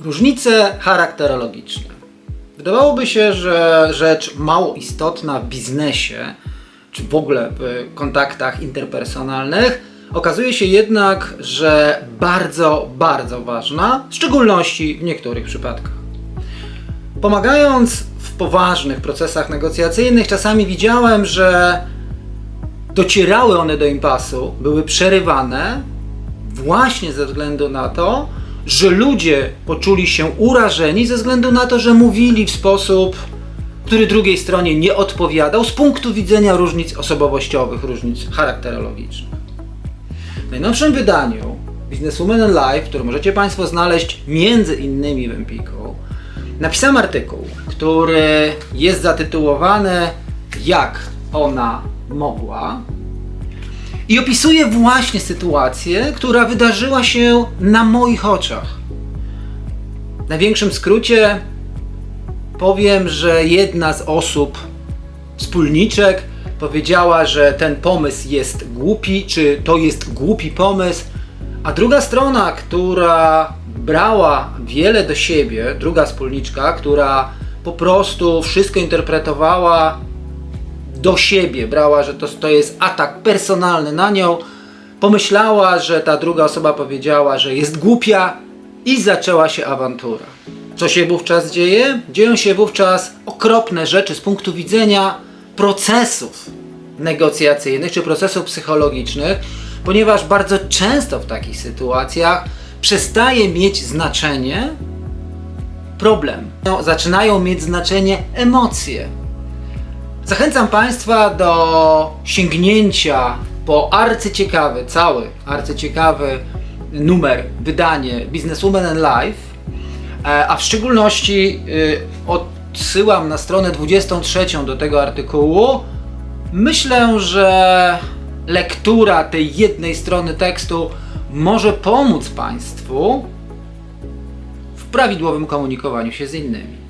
Różnice charakterologiczne. Wydawałoby się, że rzecz mało istotna w biznesie, czy w ogóle w kontaktach interpersonalnych, okazuje się jednak, że bardzo, bardzo ważna, w szczególności w niektórych przypadkach. Pomagając w poważnych procesach negocjacyjnych, czasami widziałem, że docierały one do impasu, były przerywane właśnie ze względu na to, że ludzie poczuli się urażeni ze względu na to, że mówili w sposób, który drugiej stronie nie odpowiadał z punktu widzenia różnic osobowościowych, różnic charakterologicznych. W najnowszym wydaniu Businesswoman and Life, który możecie Państwo znaleźć między innymi w Empiku, napisałem artykuł, który jest zatytułowany Jak ona mogła i opisuje właśnie sytuację, która wydarzyła się na moich oczach. W największym skrócie powiem, że jedna z osób, wspólniczek, powiedziała, że ten pomysł jest głupi, czy to jest głupi pomysł, a druga strona, która brała wiele do siebie, druga wspólniczka, która po prostu wszystko interpretowała do siebie, brała, że to, to jest atak personalny na nią, pomyślała, że ta druga osoba powiedziała, że jest głupia i zaczęła się awantura. Co się wówczas dzieje? Dzieją się wówczas okropne rzeczy z punktu widzenia procesów negocjacyjnych czy procesów psychologicznych, ponieważ bardzo często w takich sytuacjach przestaje mieć znaczenie problem. No, zaczynają mieć znaczenie emocje. Zachęcam Państwa do sięgnięcia po arcyciekawy, cały arcyciekawy numer, wydanie Businesswoman and Life, e, a w szczególności y, odsyłam na stronę 23 do tego artykułu. Myślę, że lektura tej jednej strony tekstu może pomóc Państwu w prawidłowym komunikowaniu się z innymi.